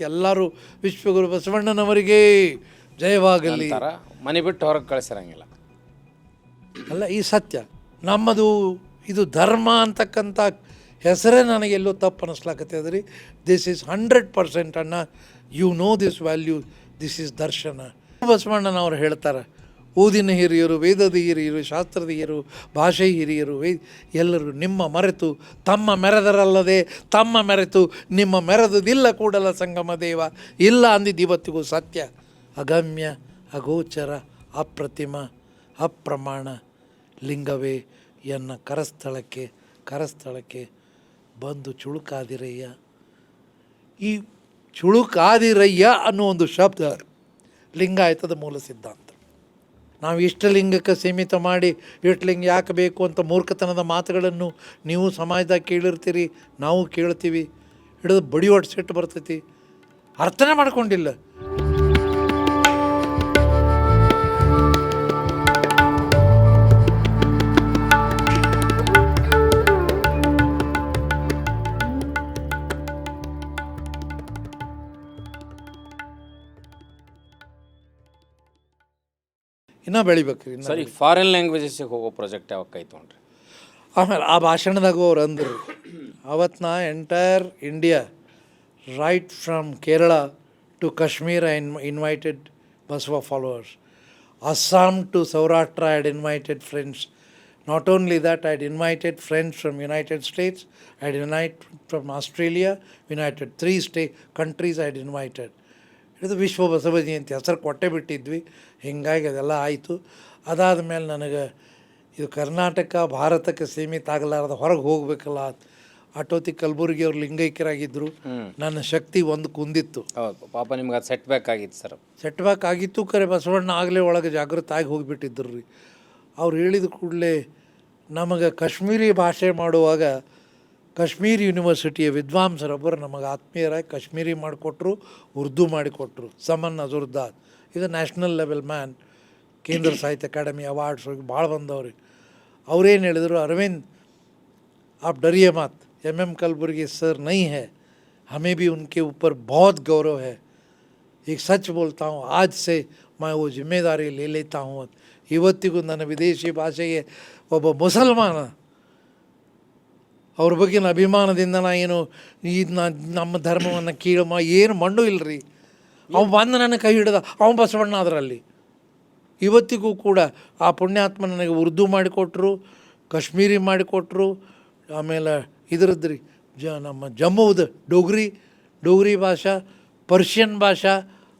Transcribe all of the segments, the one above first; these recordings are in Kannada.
ಎಲ್ಲರೂ ವಿಶ್ವಗುರು ಬಸವಣ್ಣನವರಿಗೆ ಜಯವಾಗಲಿ. ಮನೆ ಬಿಟ್ಟು ಹೊರಗೆ ಕಳಿಸಿರಂಗಿಲ್ಲ. ಅಲ್ಲ ಈ ಸತ್ಯ. ನಮ್ಮದು ಇದು ಧರ್ಮ ಅಂತಕ್ಕಂಥ ಹೆಸರೇ ನನಗೆಲ್ಲೋ ತಪ್ಪು ಅನ್ನಿಸ್ಲಾಕತ್ತದ ರೀ ದಿಸ್ ಈಸ್ ಹಂಡ್ರೆಡ್ ಪರ್ಸೆಂಟ್ ಅಣ್ಣ. You know this value this is darshan. ಬಸವಣ್ಣನವರು ಹೇಳ್ತಾರೆ ಊದಿನ ಹಿರಿಯರು, ವೇದದ ಹಿರಿಯರು, ಶಾಸ್ತ್ರದ ಹಿರಿಯರು, ಭಾಷೆ ಹಿರಿಯರು, ವೇ ಎಲ್ಲರೂ ನಿಮ್ಮ ಮರೆತು, ತಮ್ಮ ಮೆರೆದರಲ್ಲದೆ, ತಮ್ಮ ಮೆರೆತು, ನಿಮ್ಮ ಮೆರೆದುದಿಲ್ಲ ಕೂಡಲ ಸಂಗಮ ದೇವ. ಇಲ್ಲ ಅಂದಿದ್ದು ಇವತ್ತಿಗೂ ಸತ್ಯ. ಅಗಮ್ಯ, ಅಗೋಚರ, ಅಪ್ರತಿಮ, ಅಪ್ರಮಾಣ ಲಿಂಗವೇ ಎನ್ನ ಕರಸ್ಥಳಕ್ಕೆ ಕರಸ್ಥಳಕ್ಕೆ ಬಂದು ಚುಳುಕಾದಿರಯ್ಯ. ಈ ಚುಳುಕಾದಿರಯ್ಯ ಅನ್ನೋ ಒಂದು ಶಬ್ದ ಲಿಂಗಾಯತದ ಮೂಲ ಸಿದ್ಧಾಂತ. ನಾವು ಇಷ್ಟಲಿಂಗಕ್ಕೆ ಸೀಮಿತ ಮಾಡಿ ಇಷ್ಟಲಿಂಗ ಯಾಕೆ ಬೇಕು ಅಂತ ಮೂರ್ಖತನದ ಮಾತುಗಳನ್ನು ನೀವು ಸಮಾಜದಾಗ ಕೇಳಿರ್ತೀರಿ, ನಾವು ಕೇಳ್ತೀವಿ. ಹಿಡಿದು ಬಡಿ ಒಟ್ಟು ಸಿಟ್ಟು ಬರ್ತೈತಿ. ಅರ್ಥನೇ ಮಾಡ್ಕೊಂಡಿಲ್ಲ. ಇನ್ನೂ ಬೆಳಿಬೇಕ್ರಿ ಇನ್ನ ಸರ್ ಈಗ ಫಾರಿನ್ ಲ್ಯಾಂಗ್ವೇಜಸ್ಸಿಗೆ ಹೋಗೋ ಪ್ರಾಜೆಕ್ಟ್ ಯಾವಾಗ ಕೈ ತೊಗೊಂಡ್ರಿ? ಆಮೇಲೆ ಆ ಭಾಷಣದಾಗ ಅವ್ರು ಅಂದರು ಅವತ್ತು ನಾ entire India right from Kerala to Kashmir I in invited Basava followers Assam to Saurashtra I had invited friends not only that I had invited friends from United States I had unite from Australia united three stay countries I had invited ಇದು ವಿಶ್ವ ಬಸವ ಜಯಂತಿ ಹೆಸರು ಕೊಟ್ಟೆ ಬಿಟ್ಟಿದ್ವಿ. ಹೀಗಾಗಿ ಅದೆಲ್ಲ ಆಯಿತು. ಅದಾದ ಮೇಲೆ ನನಗೆ ಇದು ಕರ್ನಾಟಕ ಭಾರತಕ್ಕೆ ಸೀಮಿತ ಆಗಲಾರ್ದ ಹೊರಗೆ ಹೋಗಬೇಕಲ್ಲ ಆಟೋತಿ ಕಲಬುರ್ಗಿ ಅವ್ರು ಲಿಂಗೈಕ್ಯರಾಗಿದ್ದರು ನನ್ನ ಶಕ್ತಿ ಒಂದು ಕುಂದಿತ್ತು. ಪಾಪ ನಿಮ್ಗೆ ಅದು ಸೆಟ್ ಬ್ಯಾಕ್ ಆಗಿತ್ತು ಸರ್. ಸೆಟ್ ಬ್ಯಾಕ್ ಆಗಿತ್ತು ಕರೆ ಬಸವಣ್ಣ ಆಗಲೇ ಒಳಗೆ ಜಾಗೃತ ಆಗಿ ಹೋಗಿಬಿಟ್ಟಿದ್ರು ರೀ. ಅವ್ರು ಹೇಳಿದ ಕೂಡಲೇ ನಮಗೆ ಕಾಶ್ಮೀರಿ ಭಾಷೆ ಮಾಡುವಾಗ ಕಾಶ್ಮೀರ್ ಯೂನಿವರ್ಸಿಟಿಯ ವಿದ್ವಾಂಸರೊಬ್ಬರು ನಮಗೆ ಆತ್ಮೀಯರಾಗಿ ಕಾಶ್ಮೀರಿ ಮಾಡಿಕೊಟ್ರು ಉರ್ದು ಮಾಡಿಕೊಟ್ರು ಸಮನ್ ಅಜುರ್ದಾದ್ ಇದು ನ್ಯಾಷನಲ್ ಲೆವೆಲ್ ಮ್ಯಾನ್ ಕೇಂದ್ರ ಸಾಹಿತ್ಯ ಅಕಾಡೆಮಿ ಅವಾರ್ಡ್ಸ್ ಹೋಗಿ ಭಾಳ ಬಂದವ್ರಿ ಅವ್ರೇನು ಹೇಳಿದ್ರು ಅರವಿಂದ್ आप डरिए मत एम एम कलबुर्गी सर नहीं है हमें भी उनके ऊपर बहुत गौरव है एक सच बोलता हूँ आज से मैं वो जिम्मेदारी ले लेता हूँ ಇವತ್ತಿಗೂ ನನ್ನ ವಿದೇಶಿ ಭಾಷೆಗೆ ಒಬ್ಬ ಮುಸಲ್ಮಾನ ಅವ್ರ ಬಗ್ಗೆ ಅಭಿಮಾನದಿಂದ ನಾ ಏನು, ಈ ನಮ್ಮ ಧರ್ಮವನ್ನು ಕೀಳಮ ಏನು ಮಣ್ಣು ಇಲ್ಲರಿ ಅವ ಬಂದು ನನ್ನ ಕೈ ಹಿಡ್ದ ಅವನು ಬಸವಣ್ಣ ಅದರಲ್ಲಿ ಇವತ್ತಿಗೂ ಕೂಡ ಆ ಪುಣ್ಯಾತ್ಮ ನನಗೆ ಉರ್ದು ಮಾಡಿಕೊಟ್ರು, ಕಾಶ್ಮೀರಿ ಮಾಡಿಕೊಟ್ರು, ಆಮೇಲೆ ಇದರದ್ರಿ, ಜ, ನಮ್ಮ ಜಮ್ಮುದ ಡೋಗ್ರಿ ಡೋಗ್ರಿ ಭಾಷಾ, ಪರ್ಷಿಯನ್ ಭಾಷಾ,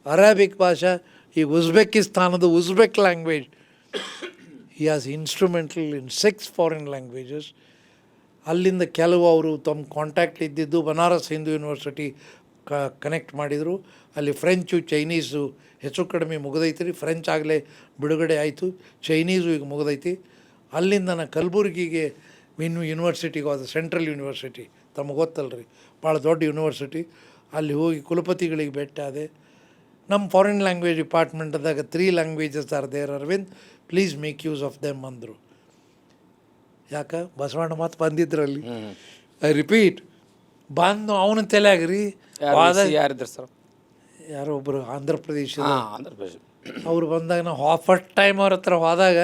ಅರಾಬಿಕ್ ಭಾಷಾ, ಈ ಉಜ್ಬೆಕಿಸ್ತಾನದ Uzbek language he as instrumental in six foreign languages ಅಲ್ಲಿಂದ ಕೆಲವು ಅವರು ತಮ್ಮ ಕಾಂಟ್ಯಾಕ್ಟ್ ಇದ್ದಿದ್ದು ಬನಾರಸ್ ಹಿಂದೂ ಯೂನಿವರ್ಸಿಟಿ ಕ ಕನೆಕ್ಟ್ ಮಾಡಿದರು. ಅಲ್ಲಿ ಫ್ರೆಂಚು ಚೈನೀಸು ಹೆಚ್ಚು ಕಡಿಮೆ ಮುಗಿದೈತಿ ರೀ. ಫ್ರೆಂಚ್ ಆಗಲೇ ಬಿಡುಗಡೆ ಆಯಿತು. ಚೈನೀಸು ಈಗ ಮುಗಿದೈತಿ. ಅಲ್ಲಿಂದ ನಾನು ಕಲಬುರ್ಗಿಗೆ ಇನ್ನು ಯೂನಿವರ್ಸಿಟಿಗೆ ಹೋದ. ಸೆಂಟ್ರಲ್ ಯೂನಿವರ್ಸಿಟಿ ತಮಗೆ ಗೊತ್ತಲ್ಲ ರೀ ಭಾಳ ದೊಡ್ಡ ಯೂನಿವರ್ಸಿಟಿ ಅಲ್ಲಿ ಹೋಗಿ ಕುಲಪತಿಗಳಿಗೆ ಭೇಟಿ ಆದೆ. ನಮ್ಮ foreign language ಡಿಪಾರ್ಟ್ಮೆಂಟ್ದಾಗ three languages are there Arvind please make use of them ಅಂದರು. ಯಾಕೆ? ಬಸವಣ್ಣ ಮತ್ತೆ ಬಂದಿದ್ರಲ್ಲಿ. ಐ ರಿಪೀಟ್ ಬಂದು ಅವನ ತಲೆಯಾಗ ರೀ ವಾದ ಯಾರಿದ್ರು ಸರ್? ಯಾರೋ ಒಬ್ಬರು ಆಂಧ್ರ ಪ್ರದೇಶದ ಹಾಂ ಆಂಧ್ರ ಪ್ರದೇಶ ಅವ್ರು ಬಂದಾಗ ನಾವು ಫಸ್ಟ್ ಟೈಮ್ ಅವ್ರ ಹತ್ರ ಹೋದಾಗ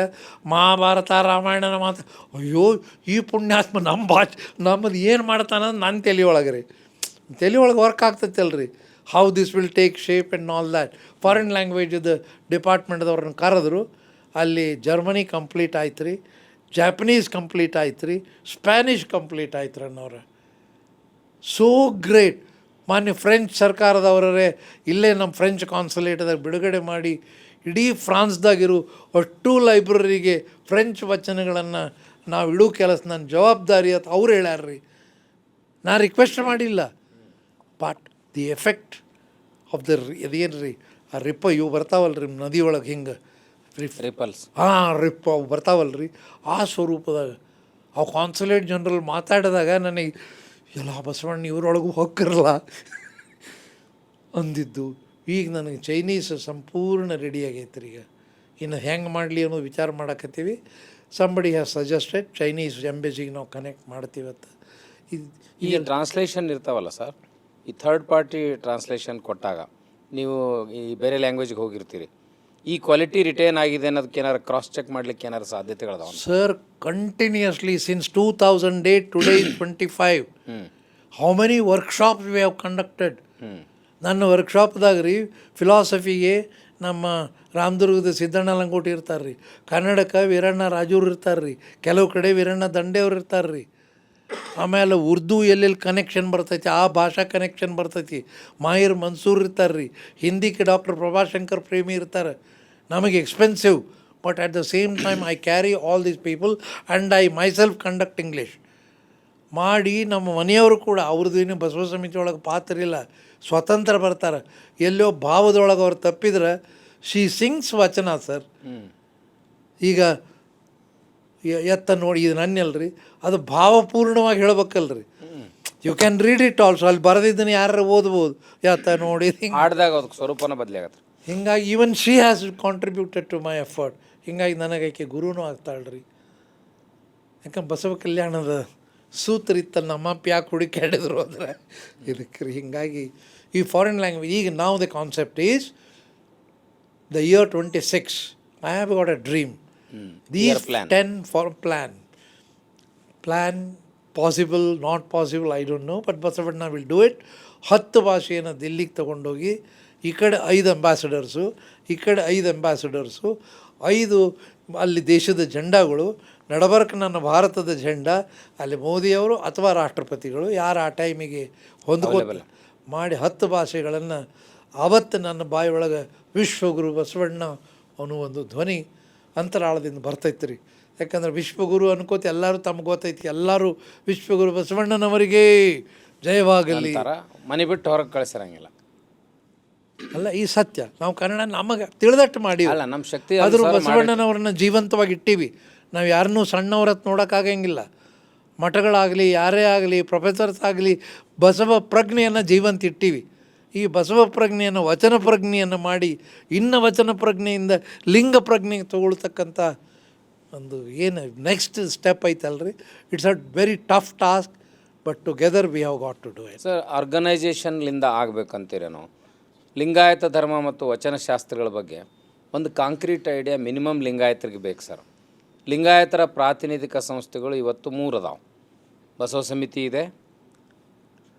ಮಹಾಭಾರತ ರಾಮಾಯಣನ ಮಾತು ಅಯ್ಯೋ ಈ ಪುಣ್ಯಾತ್ಮ ನಮ್ಮ ಭಾಷೆ ನಮ್ಮದು ಏನು ಮಾಡ್ತಾನ ನನ್ನ ತಲೆ ಒಳಗೆ ರೀ ತಲೆ ಒಳಗೆ work ಆಗ್ತೈತಲ್ರಿ how this will take shape and all that foreign ಲ್ಯಾಂಗ್ವೇಜದ ಡಿಪಾರ್ಟ್ಮೆಂಟ್ದವ್ರನ್ನ ಕರೆದ್ರು. ಅಲ್ಲಿ ಜರ್ಮನಿ ಕಂಪ್ಲೀಟ್ ಆಯ್ತು ರೀ ಜಾಪನೀಸ್ ಕಂಪ್ಲೀಟ್ ಆಯ್ತು ರೀ ಸ್ಪ್ಯಾನಿಷ್ ಕಂಪ್ಲೀಟ್ ಆಯ್ತು ರೀ ಅನ್ನೋರು ಸೋ ಗ್ರೇಟ್ ಮಾನ್ಯ ಫ್ರೆಂಚ್ ಸರ್ಕಾರದವರೇ, ಇಲ್ಲೇ ನಮ್ಮ ಫ್ರೆಂಚ್ ಕಾನ್ಸುಲೇಟ್ದಾಗ ಬಿಡುಗಡೆ ಮಾಡಿ, ಇಡೀ ಫ್ರಾನ್ಸ್ದಾಗಿರೋ ಅಷ್ಟು ಲೈಬ್ರರಿಗೆ ಫ್ರೆಂಚ್ ವಚನಗಳನ್ನು ನಾವು ಇಡೋ ಕೆಲಸ ನನ್ನ ಜವಾಬ್ದಾರಿ ಅಂತ ಅವ್ರು ಹೇಳ್ಯಾರ್ರಿ. ನಾ ರಿಕ್ವೆಸ್ಟ್ ಮಾಡಿಲ್ಲ. But the effect of the ಅದೇನು ರೀ ಆ ರಿಪ್ಪ ಇವು ಬರ್ತಾವಲ್ಲ ರೀ ನದಿ ಒಳಗೆ ಹಿಂಗೆ. ರಿಪಲ್ಸ್ ಹಾಂ ರಿಪ್ ಅವು ಬರ್ತಾವಲ್ಲ ರೀ ಆ ಸ್ವರೂಪದಾಗ ಆ ಕಾನ್ಸುಲೇಟ್ ಜನರಲ್ ಮಾತಾಡಿದಾಗ ನನಗೆ ಎಲ್ಲ ಬಸವಣ್ಣ ಇವರೊಳಗೂ ಹೋಗಿರಲ್ಲ ಅಂದಿದ್ದು. ಈಗ ನನಗೆ ಚೈನೀಸ್ ಸಂಪೂರ್ಣ ರೆಡಿ ಆಗೈತೆ ರೀ ಈಗ. ಇನ್ನು ಹೆಂಗೆ ಮಾಡಲಿ ಅನ್ನೋ ವಿಚಾರ ಮಾಡಕತ್ತೀವಿ. ಸಂಬಡಿ ಹ್ಯಾಸ್ ಸಜೆಸ್ಟೆಡ್ ಚೈನೀಸ್ ಎಂಬೆಸಿಗೆ ನಾವು ಕನೆಕ್ಟ್ ಮಾಡ್ತೀವತ್ತ ಇದು ಈಗ ಟ್ರಾನ್ಸ್ಲೇಷನ್ ಇರ್ತಾವಲ್ಲ ಸರ್ ಈ ಥರ್ಡ್ ಪಾರ್ಟಿ ಟ್ರಾನ್ಸ್ಲೇಷನ್ ಕೊಟ್ಟಾಗ ನೀವು ಈ ಬೇರೆ ಲ್ಯಾಂಗ್ವೇಜ್ಗೆ ಹೋಗಿರ್ತೀರಿ. ಈ ಕ್ವಾಲಿಟಿ ರಿಟೈನ್ ಆಗಿದೆ ಅನ್ನೋದಕ್ಕೆ ಏನಾರು ಕ್ರಾಸ್ ಚೆಕ್ ಮಾಡ್ಲಿಕ್ಕೆ ಏನಾರು ಸಾಧ್ಯತೆಗಳದಾವ? Sir continuously since two thousand eight today is twenty five how many workshop we have conducted ನನ್ನ ವರ್ಕ್ಶಾಪ್ದಾಗ ರೀ ಫಿಲಾಸಫಿಗೆ ನಮ್ಮ ರಾಮದುರ್ಗದ ಸಿದ್ದಣ್ಣ ಲಂಗೋಟಿ ಇರ್ತಾರೆ ರೀ ಕನ್ನಡಕ್ಕೆ ವೀರಣ್ಣ ರಾಜೂರು ಇರ್ತಾರೆ ರೀ ಕೆಲವು ಕಡೆ ವೀರಣ್ಣ ದಂಡೆಯವ್ರು ಇರ್ತಾರೆ ರೀ. ಆಮೇಲೆ ಉರ್ದು ಎಲ್ಲೆಲ್ಲಿ ಕನೆಕ್ಷನ್ ಬರ್ತೈತಿ ಆ ಭಾಷಾ ಕನೆಕ್ಷನ್ ಬರ್ತೈತಿ. ಮಾಹಿರ್ ಮನ್ಸೂರ್ ಇರ್ತಾರೆ ರೀ ಹಿಂದಿಗೆ ಡಾಕ್ಟರ್ ಪ್ರಭಾಶಂಕರ್ ಪ್ರೇಮಿ ಇರ್ತಾರೆ. ನಮಗೆ expensive but at the same time I carry all these people and I myself conduct English ಮಾಡಿ ನಮ್ಮ ಮನೆಯವರು ಕೂಡ ಅವ್ರದ್ದು ಏನು ಬಸವ ಸಮಿತಿ ಒಳಗೆ ಪಾತ್ರ ಇಲ್ಲ ಸ್ವತಂತ್ರ ಬರ್ತಾರೆ. ಎಲ್ಲೋ ಭಾವದೊಳಗೆ ಅವ್ರು ತಪ್ಪಿದ್ರೆ ಶಿ ಸಿಂಗ್ಸ್ ವಚನ ಸರ್ ಈಗ ಎತ್ತ ನೋಡಿ ಇದು ನನ್ನಲ್ರಿ ಅದು ಭಾವಪೂರ್ಣವಾಗಿ ಹೇಳ್ಬೇಕಲ್ರಿ. You can read it also ಅಲ್ಲಿ ಬರೆದಿದ್ದನ್ನು ಯಾರು ಓದ್ಬೋದು. ಎತ್ತ ನೋಡಿ ಆಡ್ದಾಗ ಅದಕ್ಕೆ ಸ್ವರೂಪನ ಬದಲಾಗತ್ತೆ ಹಿಂಗಾಗಿ even she has contributed to my effort ಹಿಂಗಾಗಿ ನನಗೆ ಆಕೆ ಗುರುನೂ ಆಗ್ತಾಳ್ರಿ ಯಾಕಂದ್ರೆ ಬಸವ ಕಲ್ಯಾಣದ ಸೂತ್ರ ಇತ್ತ ನಮ್ಮಪ್ಪ ಯಾಕೆ ಹುಡುಕಾಡಿದ್ರು ಅಂದರೆ? ಇದಕ್ಕೆ ರೀ ಹಿಂಗಾಗಿ ಈ ಫಾರಿನ್ ಲ್ಯಾಂಗ್ವೇಜ್ ಈಗ ನಾವು the concept is the year twenty six I have got a dream these plan. Ten for plan plan possible not possible I don't know but Basavanna will do it ಹತ್ತು ಭಾಷೆಯನ್ನು ದಿಲ್ಲಿಗೆ ತೊಗೊಂಡೋಗಿ ಈ ಕಡೆ ಐದು ಅಂಬಾಸಿಡರ್ಸು ಈ ಕಡೆ ಐದು ಅಂಬಾಸಿಡರ್ಸು ಐದು ಅಲ್ಲಿ ದೇಶದ ಜೆಂಡಾಗಳು ನಡಬರ್ಕ್ ನನ್ನ ಭಾರತದ ಜಂಡ ಅಲ್ಲಿ ಮೋದಿಯವರು ಅಥವಾ ರಾಷ್ಟ್ರಪತಿಗಳು ಯಾರು ಆ ಟೈಮಿಗೆ ಹೊಂದ್ಕೋಬಲ್ಲ ಮಾಡಿ ಹತ್ತು ಭಾಷೆಗಳನ್ನು ಆವತ್ತು ನನ್ನ ಬಾಯಿಯೊಳಗೆ ವಿಶ್ವಗುರು ಬಸವಣ್ಣ ಅವನು ಒಂದು ಧ್ವನಿ ಅಂತರಾಳದಿಂದ ಬರ್ತೈತೆ ರೀ ಯಾಕಂದ್ರೆ ವಿಶ್ವಗುರು ಅನ್ಕೋತ ಎಲ್ಲರೂ ತಮ್ಗೆ ಗೊತ್ತೈತಿ ಎಲ್ಲರೂ ವಿಶ್ವಗುರು ಬಸವಣ್ಣನವರಿಗೆ ಜಯವಾಗಲಿ. ಮನೆ ಬಿಟ್ಟು ಹೊರಗೆ ಕಳಿಸಿರಂಗಿಲ್ಲ. ಅಲ್ಲ ಈ ಸತ್ಯ. ನಾವು ಕನ್ನಡ ನಮಗೆ ತಿಳಿದಟ್ಟು ಮಾಡಿ ಅಲ್ಲ ನಮ್ಮ ಶಕ್ತಿ ಆದರೂ ಬಸವಣ್ಣನವ್ರನ್ನ ಜೀವಂತವಾಗಿ ಇಟ್ಟೀವಿ ನಾವು ಯಾರನ್ನೂ ಸಣ್ಣವ್ರತ್ ನೋಡೋಕ್ಕಾಗಂಗಿಲ್ಲ. ಮಠಗಳಾಗಲಿ ಯಾರೇ ಆಗಲಿ ಪ್ರೊಫೆಸರ್ಸ್ ಆಗಲಿ ಬಸವ ಪ್ರಜ್ಞೆಯನ್ನು ಜೀವಂತ ಇಟ್ಟೀವಿ ಈ ಬಸವ ಪ್ರಜ್ಞೆಯನ್ನು ವಚನ ಪ್ರಜ್ಞೆಯನ್ನು ಮಾಡಿ ಇನ್ನು ವಚನ ಪ್ರಜ್ಞೆಯಿಂದ ಲಿಂಗ ಪ್ರಜ್ಞೆಗೆ ತಗೊಳ್ತಕ್ಕಂಥ ಒಂದು ಏನು ನೆಕ್ಸ್ಟ್ ಸ್ಟೆಪ್ ಐತಲ್ರಿ? It's a very tough task but together we have got to do it sir ಆರ್ಗನೈಸೇಷನ್ಲಿಂದ ಆಗ್ಬೇಕಂತೀರೇನೋ? ಲಿಂಗಾಯತ ಧರ್ಮ ಮತ್ತು ವಚನಶಾಸ್ತ್ರಗಳ ಬಗ್ಗೆ ಒಂದು ಕಾಂಕ್ರೀಟ್ ಐಡಿಯಾ ಮಿನಿಮಮ್ ಲಿಂಗಾಯತರಿಗೆ ಬೇಕು ಸರ್. ಲಿಂಗಾಯತರ ಪ್ರಾತಿನಿಧಿಕ ಸಂಸ್ಥೆಗಳು ಇವತ್ತು ಮೂರು ಅದಾವೆ ಬಸವ ಸಮಿತಿ ಇದೆ,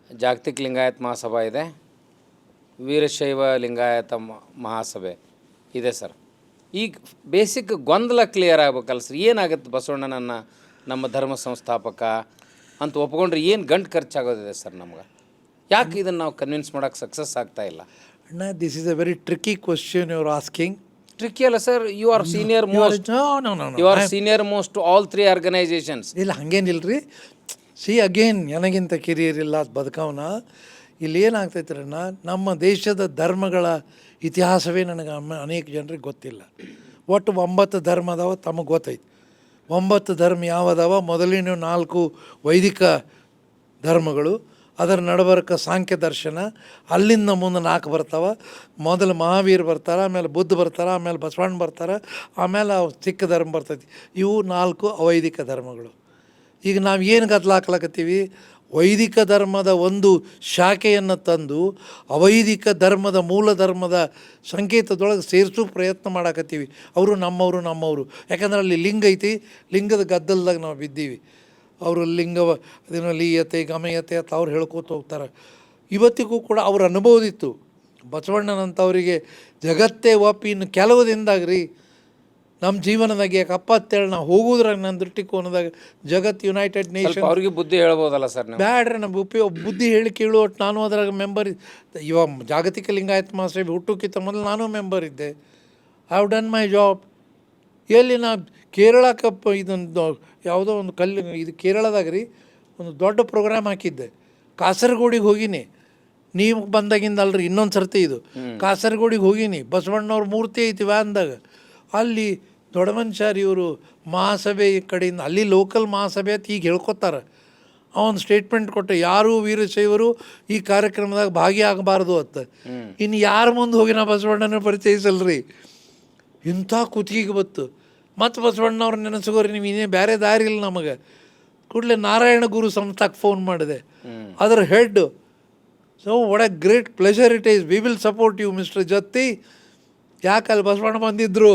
ಜಾಗತಿಕ ಲಿಂಗಾಯತ ಮಹಾಸಭಾ ಇದೆ, ವೀರಶೈವ ಲಿಂಗಾಯತ ಮಹಾಸಭೆ ಇದೆ ಸರ್. ಈಗ ಬೇಸಿಕ್ ಗೊಂದಲ ಕ್ಲಿಯರ್ ಆಗ್ಬೇಕಲ್ಲ ಸರ್, ಏನಾಗುತ್ತೆ ಬಸವಣ್ಣನನ್ನ ನಮ್ಮ ಧರ್ಮ ಸಂಸ್ಥಾಪಕ ಅಂತ ಒಪ್ಕೊಂಡ್ರೆ ಏನು ಗಂಟು ಖರ್ಚಾಗೋದಿದೆ ಸರ್ ನಮ್ಗೆ? ಯಾಕೆ ಇದನ್ನು ನಾವು ಕನ್ವಿನ್ಸ್ ಮಾಡೋಕೆ ಸಕ್ಸಸ್ ಆಗ್ತಾ ಇಲ್ಲ? ಅಣ್ಣ this is a very tricky question your asking tricky ಅಲ್ಲ sir you are senior most you are senior most all three organisations ಇಲ್ಲ ಹಂಗೇನಿಲ್ರಿ ಸಿ ಅಗೇನ್ ನನಗಿಂತ ಕಿರಿಯರಿಲ್ಲ ಇಲ್ಲ ಬದುಕವನ. ಇಲ್ಲಿ ಏನಾಗ್ತೈತೆ ಅಣ್ಣ ನಮ್ಮ ದೇಶದ ಧರ್ಮಗಳ ಇತಿಹಾಸವೇ ನನಗೆ ಅಮ್ಮ- ಅನೇಕ ಜನರಿಗೆ ಗೊತ್ತಿಲ್ಲ. ಒಟ್ಟು ಒಂಬತ್ತು ಧರ್ಮ ಅದಾವ ತಮಗೆ ಗೊತ್ತೈತೆ. ಒಂಬತ್ತು ಧರ್ಮ ಯಾವದಾವ ಮೊದಲಿನ ನಾಲ್ಕು ವೈದಿಕ ಧರ್ಮಗಳು. ಅದರ ನಡಬರ್ಕ ಸಾಂಖ್ಯ ದರ್ಶನ, ಅಲ್ಲಿಂದ ಮುಂದೆ ನಾಲ್ಕು ಬರ್ತಾವ. ಮೊದಲು ಮಹಾವೀರ್ ಬರ್ತಾರೆ, ಆಮೇಲೆ ಬುದ್ಧ ಬರ್ತಾರೆ, ಆಮೇಲೆ ಬಸವಣ್ಣ ಬರ್ತಾರೆ, ಆಮೇಲೆ ಸಿಕ್ಕ ಧರ್ಮ ಬರ್ತೈತಿ. ಇವು ನಾಲ್ಕು ಅವೈದಿಕ ಧರ್ಮಗಳು. ಈಗ ನಾವು ಏನು ಗದ್ಲಾಕ್ಲಾಕತ್ತೀವಿ ವೈದಿಕ ಧರ್ಮದ ಒಂದು ಶಾಖೆಯನ್ನು ತಂದು ಅವೈದಿಕ ಧರ್ಮದ ಮೂಲ ಧರ್ಮದ ಸಂಕೇತದೊಳಗೆ ಸೇರಿಸೋ ಪ್ರಯತ್ನ ಮಾಡಾಕತ್ತೀವಿ. ಅವರು ನಮ್ಮವರು ನಮ್ಮವರು. ಯಾಕಂದ್ರೆ ಅಲ್ಲಿ ಲಿಂಗ ಐತಿ. ಲಿಂಗದ ಗದ್ದಲ್ದಾಗ ನಾವು ಬಿದ್ದೀವಿ. ಅವರು ಲಿಂಗ ಅದೇನೋ ಲೀಯತೆ ಗಮಯತೆ ಅಂತ ಅವ್ರು ಹೇಳ್ಕೋತ ಹೋಗ್ತಾರೆ. ಇವತ್ತಿಗೂ ಕೂಡ ಅವ್ರ ಅನುಭವದಿತ್ತು ಬಸವಣ್ಣನಂಥವರಿಗೆ ಜಗತ್ತೇ ಒಪ್ಪಿ ಇನ್ನು ಕೆಲವು ದಿನದಾಗ ರೀ ನಮ್ಮ ಜೀವನದಾಗ ಯಾಕೆ ಅಂತೇಳಿ ನಾವು ಹೋಗೋದ್ರಾಗ ನನ್ನ ದೃಷ್ಟಿಕೋನದಾಗ ಜಗತ್ ಯುನೈಟೆಡ್ ನೇಷನ್ ಅವ್ರಿಗೆ ಬುದ್ಧಿ ಹೇಳ್ಬೋದಲ್ಲ ಸರ್ ಬ್ಯಾಡ್ರಿ ನಮ್ಮ ಉಪಯೋಗ ಬುದ್ಧಿ ಹೇಳಿ ಕೇಳು ಒಟ್ಟು ನಾನು ಅದ್ರಾಗ ಮೆಂಬರ್ ಇವ ಜಾಗತಿಕ ಲಿಂಗಾಯತ್ ಮಹಾಸಭೆ ಹುಟ್ಟುಕ್ಕಿಂತ ಮೊದಲು ನಾನು ಮೆಂಬರ್ ಇದ್ದೆ. I have done my job ಎಲ್ಲಿ ನಾ ಕೇರಳಕ್ಕೆ ಕಪ್ ಇದೊಂದು ಯಾವುದೋ ಒಂದು ಕಲ್ಲು ಇದು ಕೇರಳದಾಗ ರೀ ಒಂದು ದೊಡ್ಡ ಪ್ರೋಗ್ರಾಮ್ ಹಾಕಿದ್ದೆ. ಕಾಸರಗೋಡಿಗೆ ಹೋಗಿನಿ. ನೀವು ಬಂದಾಗಿಂದ ಅಲ್ರಿ ಇನ್ನೊಂದು ಸರ್ತಿ ಇದು. ಕಾಸರಗೋಡಿಗೆ ಹೋಗಿನಿ. ಬಸವಣ್ಣವ್ರ ಮೂರ್ತಿ ಐತಿ ಅಂದಾಗ. ಅಲ್ಲಿ ದೊಡ್ಡ ಮನುಷ್ಯರು ಇವರು ಮಹಾಸಭೆ ಈ ಕಡೆಯಿಂದ ಅಲ್ಲಿ ಲೋಕಲ್ ಮಹಾಸಭೆ ಅಂತ ಈಗ ಹೇಳ್ಕೊತಾರೆ ಅವನು ಸ್ಟೇಟ್ಮೆಂಟ್ ಕೊಟ್ಟೆ ಯಾರು ವೀರಶೈವರು ಈ ಕಾರ್ಯಕ್ರಮದಾಗ ಭಾಗಿಯಾಗಬಾರ್ದು ಅಂತ. ಇನ್ನು ಯಾರ ಮುಂದೆ ಹೋಗಿ ನಾ ಬಸವಣ್ಣನ ಪರಿಚಯಿಸಲ್ರಿ? ಇಂಥ ಕುತ್ತಿಗೆ ಬತ್ತು. ಮತ್ತು ಬಸವಣ್ಣವ್ರ ನೆನೆಸ್ಕೋರಿ ನೀವು ಇನ್ನೇ ಬೇರೆ ದಾರಿ ಇಲ್ಲ ನಮಗೆ. ಕೂಡಲೇ ನಾರಾಯಣ ಗುರು ಸಂಸ್ಥಾಕ್ಕೆ ಫೋನ್ ಮಾಡಿದೆ. ಅದರ head so what great pleasure it is we will support you mister Jatti ಯಾಕೆ ಅಲ್ಲಿ ಬಸವಣ್ಣ ಬಂದಿದ್ದರು